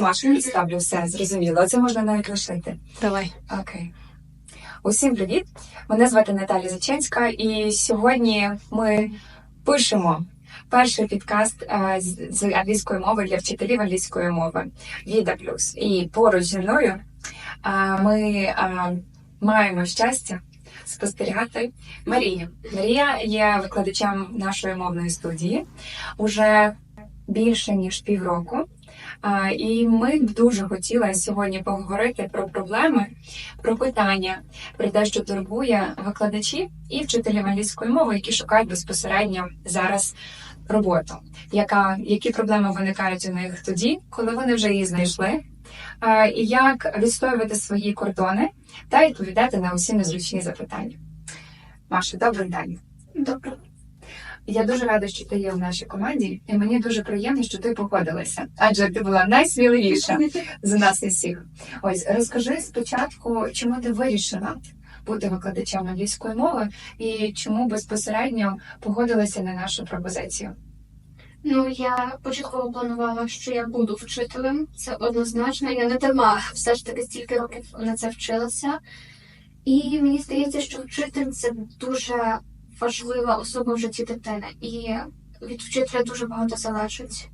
Машу ставлю все, зрозуміло. Це можна навіть лишити. Давай. Окей. Усім привіт! Мене звати Наталя Заченська, і сьогодні ми пишемо перший підкаст е, з з англійської мови для вчителів англійської мови Віда Плюс. І поруч зі мною е, ми е, маємо щастя спостерігати Марію. Марія є викладачем нашої мовної студії уже більше ніж півроку. І ми дуже хотіли сьогодні поговорити про проблеми, про питання, про те, що турбує викладачів і вчителів англійської мови, які шукають безпосередньо зараз роботу. Яка які проблеми виникають у них тоді, коли вони вже її знайшли, і як відстоювати свої кордони та відповідати на усі незручні запитання. Маша, добрий день. Добре. Я дуже рада, що ти є в нашій команді, і мені дуже приємно, що ти погодилася, адже ти була найсміливіша з нас усіх. Ось розкажи спочатку, чому ти вирішила бути викладачем англійської мови і чому безпосередньо погодилася на нашу пропозицію. Ну, я початково планувала, що я буду вчителем. Це однозначно. Я не дарма все ж таки стільки років на це вчилася. І мені здається, що вчитель це дуже важлива особа в житті дитини. І від вчителя дуже багато залежить.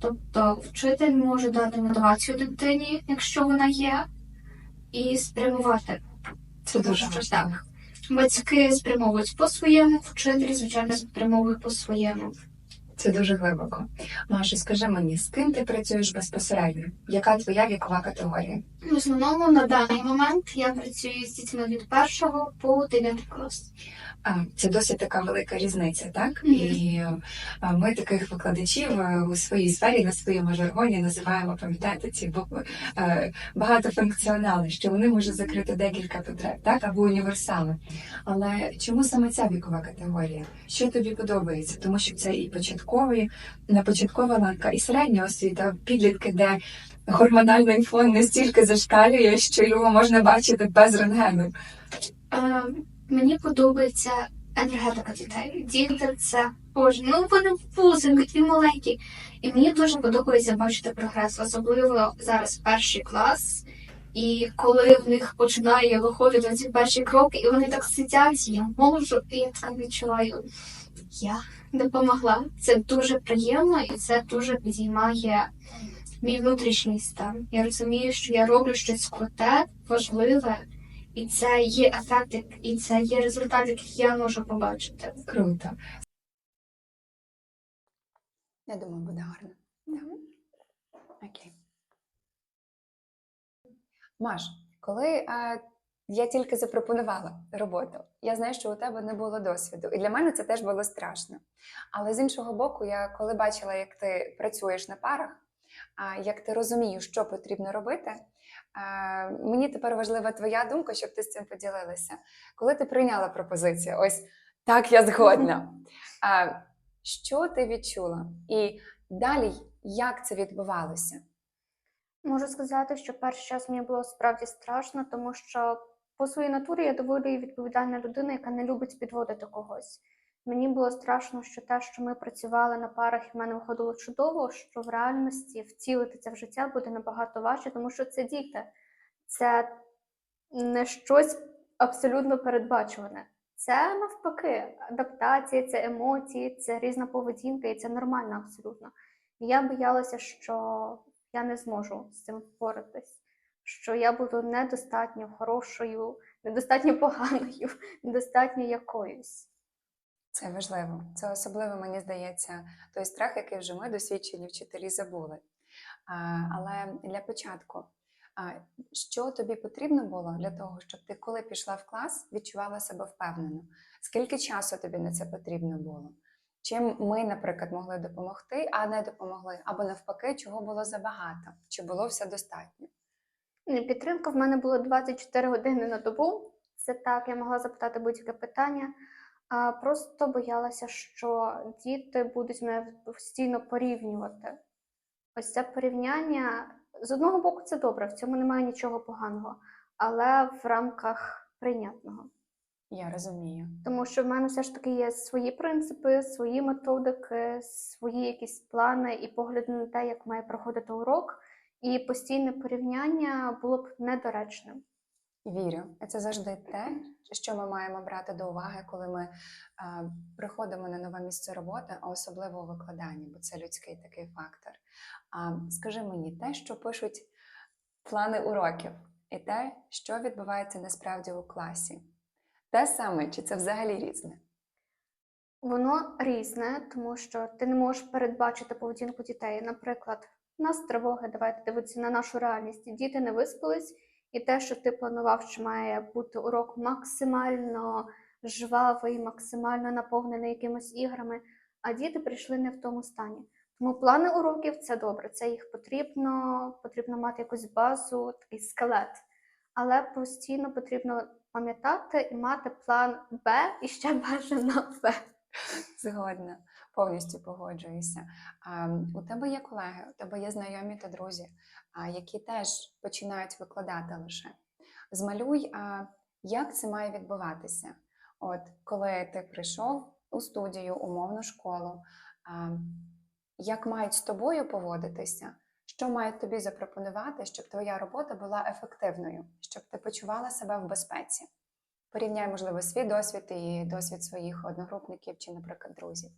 Тобто, вчитель може дати мотивацію дитині, якщо вона є, і спрямувати. Це дуже важливо. Батьки спрямовують по-своєму, вчитель, звичайно, спрямовує по-своєму. Це дуже глибоко. Маша, скажи мені, з ким ти працюєш безпосередньо? Яка твоя вікова категорія? В основному на даний момент я працюю з дітьми від першого по 9 клас. Це досить така велика різниця, так? Мгм. І а, ми таких викладачів е, у своїй сфері на своєму жаргоні називаємо, пам'ятаєте, ці е, багатофункціонали, що вони можуть закрити декілька потреб, так, або універсали. Але чому саме ця вікова категорія? Що тобі подобається? Тому що це і початкові, на початкова ланка, і середня освіта, підлітки, де гормональний фон настільки зашкалює, що його можна бачити без рентгену. Мені подобається енергетика дітей. Діти це боже, ну вони вузенькі, такі маленькі. І мені дуже подобається бачити прогрес, особливо зараз перший клас. І коли в них починає виходити ці перші кроки, і вони так сидять, я можу, і я так відчуваю, я допомогла. Це дуже приємно і це дуже підіймає мій внутрішній стан. Я розумію, що я роблю щось круте, важливе, і це є ефект, і це є результат, який я можу побачити. Круто. Я думаю, буде гарно. Окей. Маш, коли е, я тільки запропонувала роботу, я знаю, що у тебе не було досвіду, і для мене це теж було страшно. Але з іншого боку, я коли бачила, як ти працюєш на парах, як ти розумієш, що потрібно робити, мені тепер важлива твоя думка, щоб ти з цим поділилася. Коли ти прийняла пропозицію, ось так я згодна. Що ти відчула? І далі як це відбувалося? Можу сказати, що перший час мені було справді страшно, тому що по своїй натурі я доволі відповідальна людина, яка не любить підводити когось. Мені було страшно, що те, що ми працювали на парах, і в мене виходило чудово, що в реальності втілити це в життя буде набагато важче, тому що це діти, це не щось абсолютно передбачуване. Це навпаки адаптація, це емоції, це різна поведінка, і це нормально абсолютно. Я боялася, що я не зможу з цим впоратись, що я буду недостатньо хорошою, недостатньо поганою, недостатньо якоюсь. Це важливо. Це особливо, мені здається, той страх, який вже ми досвідчені вчителі забули. Але для початку, що тобі потрібно було для того, щоб ти, коли пішла в клас, відчувала себе впевнено? Скільки часу тобі на це потрібно було? Чим ми, наприклад, могли допомогти, а не допомогли? Або навпаки, чого було забагато? Чи було все достатньо? Підтримка в мене була 24 години на добу. Це так, я могла запитати будь-яке питання. А просто боялася, що діти будуть мене постійно порівнювати. Ось це порівняння з одного боку, це добре, в цьому немає нічого поганого, але в рамках прийнятного. Я розумію. Тому що в мене все ж таки є свої принципи, свої методики, свої якісь плани і погляди на те, як має проходити урок. І постійне порівняння було б недоречним. Вірю, це завжди те, що ми маємо брати до уваги, коли ми а, приходимо на нове місце роботи, а особливо у викладанні, бо це людський такий фактор. А скажи мені, те, що пишуть плани уроків, і те, що відбувається насправді у класі, те саме, чи це взагалі різне? Воно різне, тому що ти не можеш передбачити поведінку дітей. Наприклад, у нас тривоги, давайте дивитися на нашу реальність. Діти не виспались, і те, що ти планував, що має бути урок максимально жвавий, максимально наповнений якимись іграми, а діти прийшли не в тому стані. Тому плани уроків це добре, це їх потрібно, потрібно мати якусь базу, такий скелет. Але постійно потрібно пам'ятати і мати план Б і ще бажано Б. Згодна, повністю погоджуюся. У тебе є колеги, у тебе є знайомі та друзі, які теж починають викладати лише. Змалюй, як це має відбуватися. От коли ти прийшов у студію, умовну школу, як мають з тобою поводитися, що мають тобі запропонувати, щоб твоя робота була ефективною, щоб ти почувала себе в безпеці. Порівняй, можливо, свій досвід і досвід своїх одногрупників чи, наприклад, друзів.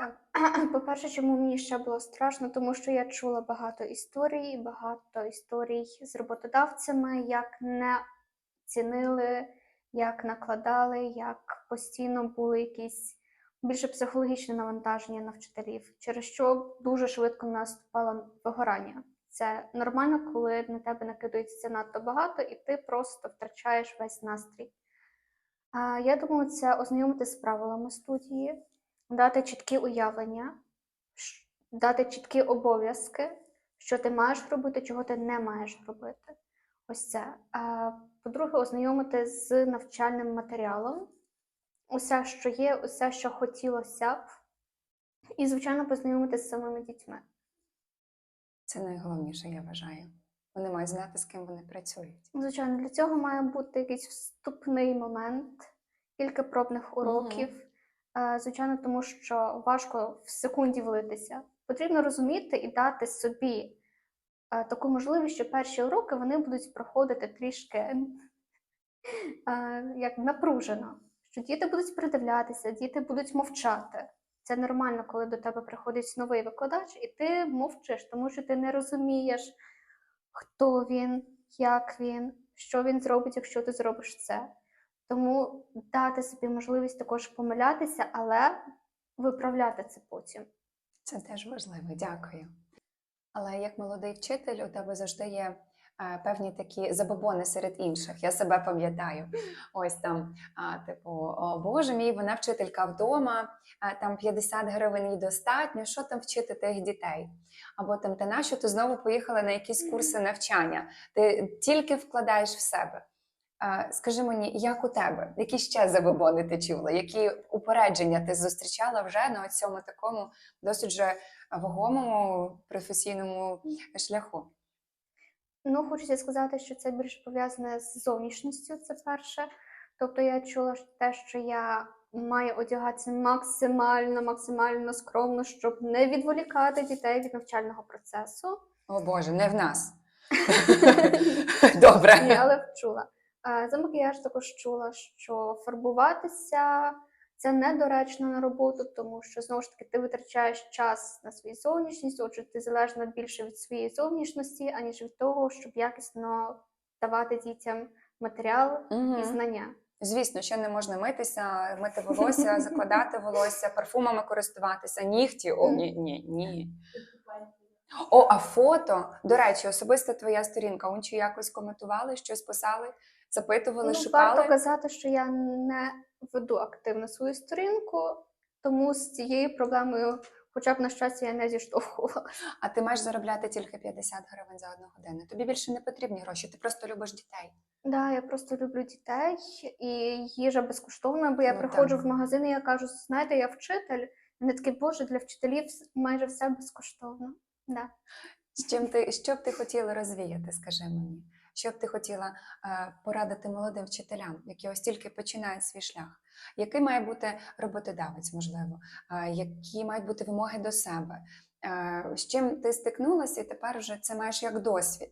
Так, по-перше, чому мені ще було страшно, тому що я чула багато історій, багато історій з роботодавцями, як не цінили, як накладали, як постійно були якісь більше психологічне навантаження на вчителів, через що дуже швидко наступало вигорання. Це нормально, коли на тебе накидується надто багато, і ти просто втрачаєш весь настрій. Я думаю, це ознайомити з правилами студії, дати чіткі уявлення, дати чіткі обов'язки, що ти маєш робити, чого ти не маєш робити. Ось це. А, По-друге, ознайомити з навчальним матеріалом, усе, що є, усе, що хотілося б, і, звичайно, познайомитися з самими дітьми. Це найголовніше, я вважаю. Вони мають знати, з ким вони працюють. Звичайно, для цього має бути якийсь вступний момент, кілька пробних уроків. Е, Звичайно, тому що важко в секунді влитися. Потрібно розуміти і дати собі е, таку можливість, що перші уроки вони будуть проходити трішки е, як напружено. Що діти будуть придивлятися, діти будуть мовчати. Це нормально, коли до тебе приходить новий викладач, і ти мовчиш, тому що ти не розумієш, хто він, як він, що він зробить, якщо ти зробиш це. Тому дати собі можливість також помилятися, але виправляти це потім. Це теж важливо, дякую. Але як молодий вчитель, у тебе завжди є е, певні такі забобони серед інших. Я себе пам'ятаю. Ось там, а, типу, о Боже мій, вона вчителька вдома, а, там 50 гривень їй достатньо, що там вчити тих дітей? Або там, та нащо ти знову поїхала на якісь курси навчання? Ти тільки вкладаєш в себе. Скажи мені, як у тебе? Які ще забобони ти чула? Які упередження ти зустрічала вже на цьому такому досить же вагомому професійному шляху? Ну, хочеться сказати, що це більш пов'язане з зовнішністю, це перше. Тобто я чула те, що я маю одягатися максимально, максимально скромно, щоб не відволікати дітей від навчального процесу. О Боже, не в нас. Добре. Ні, але чула. Е, За макіяж також чула, що фарбуватися це недоречно на роботу, тому що знову ж таки ти витрачаєш час на свою зовнішність, отже, ти залежна більше від своєї зовнішності, аніж від того, щоб якісно давати дітям матеріал і знання. Звісно, що не можна митися, мити волосся, закладати волосся, парфумами користуватися, нігті. О, ні, ні, ні. О, а фото. До речі, особиста твоя сторінка. Унчі якось коментували, щось писали, запитували, Ну, шукали. варто казати, що я не веду активно свою сторінку, тому з цією проблемою, хоча б на щастя, я не зіштовхувала. А ти маєш заробляти тільки 50 гривень за одну годину. Тобі більше не потрібні гроші, ти просто любиш дітей. Да, я просто люблю дітей, і їжа безкоштовна, бо я Ну, приходжу так. в магазин і я кажу, знаєте, я вчитель. Вони такі, боже, для вчителів майже все безкоштовно. Да. З чим ти що б ти хотіла розвіяти, скажи мені? Що б ти хотіла е, порадити молодим вчителям, які ось тільки починають свій шлях? Який має бути роботодавець, можливо? Е, які мають бути вимоги до себе? Е, З чим ти стикнулася, і тепер вже це маєш як досвід.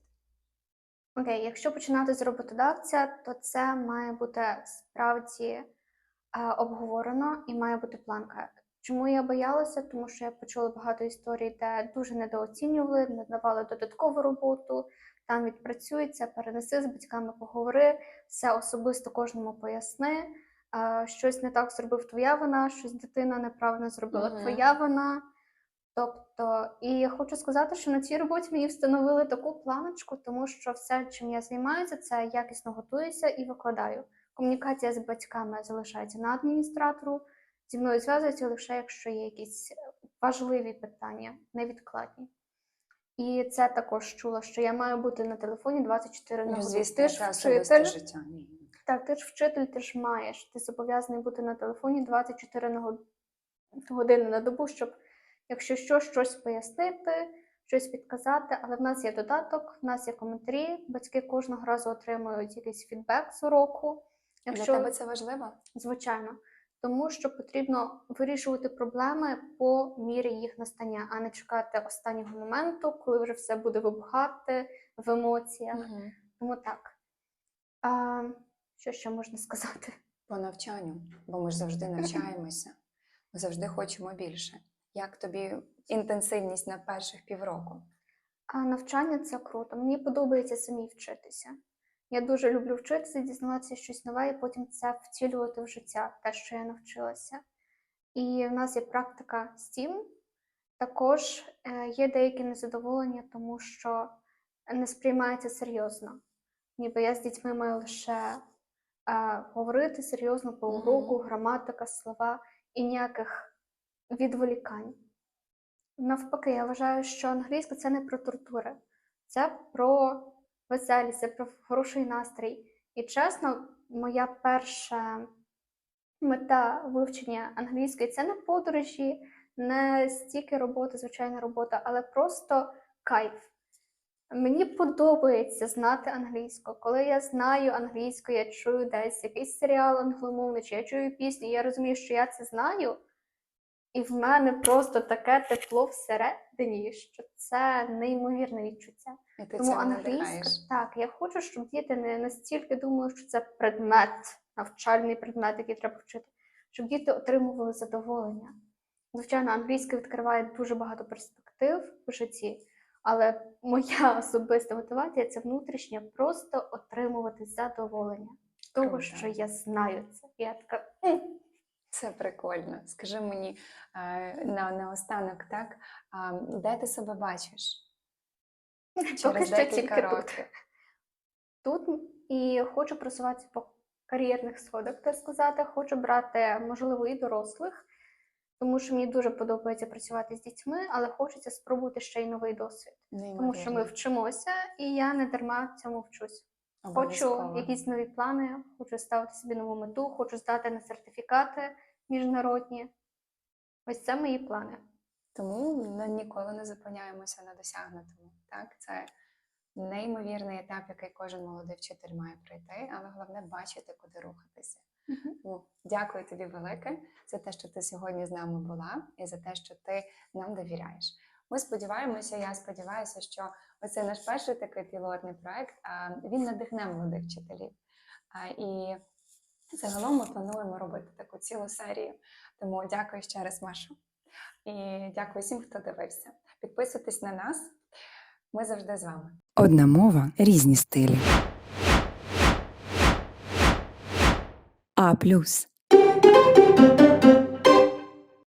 Окей, якщо починати з роботодавця, то це має бути справді е, обговорено і має бути планка. Чому я боялася? Тому що я почула багато історій, де дуже недооцінювали, не давали додаткову роботу, там відпрацюється, перенеси з батьками, поговори, все особисто кожному поясни. Щось не так зробив твоя вина, щось дитина неправильно зробила Мгм. твоя вина. Тобто, і я хочу сказати, що на цій роботі мені встановили таку планочку, тому що все, чим я займаюся, це якісно готуюся і викладаю. Комунікація з батьками залишається на адміністратору. Зі мною зв'язується лише якщо є якісь важливі питання, невідкладні. І це також чула, що я маю бути на телефоні 24 на Ну, годину. звісно, Ти ж вчитель, життя. Ні. так, ти ж вчитель, ти ж маєш. Ти зобов'язаний бути на телефоні 24 на год- години на добу, щоб, якщо що, щось пояснити, щось підказати. Але в нас є додаток, в нас є коментарі. Батьки кожного разу отримують якийсь фідбек з уроку. Для тебе це важливо? Звичайно, тому що потрібно вирішувати проблеми по мірі їх настання, а не чекати останнього моменту, коли вже все буде вибухати в емоціях. Мгм. Тому так. А, що ще можна сказати? По навчанню, бо ми ж завжди навчаємося, ми завжди хочемо більше. Як тобі інтенсивність на перших півроку? А навчання це круто. Мені подобається самі вчитися. Я дуже люблю вчитися, дізнаватися щось нове і потім це втілювати в життя, те, що я навчилася. І в нас є практика STEAM. Також е, є деякі незадоволення, тому що не сприймається серйозно. Ніби я з дітьми маю лише е, говорити серйозно по уроку, граматика, слова і ніяких відволікань. Навпаки, я вважаю, що англійська це не про тортури, це про веселість, про хороший настрій. І чесно, моя перша мета вивчення англійської це не подорожі, не стільки роботи, звичайна робота, але просто кайф. Мені подобається знати англійську. Коли я знаю англійську, я чую десь якийсь серіал англомовний, чи я чую пісню, я розумію, що я це знаю. І в мене просто таке тепло всередині, що це неймовірне відчуття. І ти Тому англійська, так, я хочу, щоб діти не настільки думали, що це предмет, навчальний предмет, який треба вчити, щоб діти отримували задоволення. Звичайно, англійська відкриває дуже багато перспектив в житті, але моя особиста мотивація це внутрішня просто отримувати задоволення. з Того, Круто. що я знаю це. Я така «М, Це прикольно. Скажи мені е, на, наостанок, так? Де ти себе бачиш? поки Через що декілька тільки тут. років. тут і хочу просуватися по кар'єрних сходах, так сказати. Хочу брати, можливо, і дорослих, тому що мені дуже подобається працювати з дітьми, але хочеться спробувати ще й новий досвід. Тому що ми вчимося, і я не дарма цьому вчусь. Хочу якісь нові плани, хочу ставити собі нову мету, хочу здати на сертифікати міжнародні. Ось це мої плани. Тому ми ніколи не зупиняємося на досягнутому. Так, це неймовірний етап, який кожен молодий вчитель має пройти, але головне бачити, куди рухатися. Тому дякую тобі велике за те, що ти сьогодні з нами була, і за те, що ти нам довіряєш. Ми сподіваємося, я сподіваюся, що оцей наш перший такий пілотний проект він надихне молодих вчителів. І загалом ми плануємо робити таку цілу серію. Тому дякую ще раз, Машу. І дякую всім, хто дивився. Підписуйтесь на нас. Ми завжди з вами. Одна мова, різні стилі. А плюс.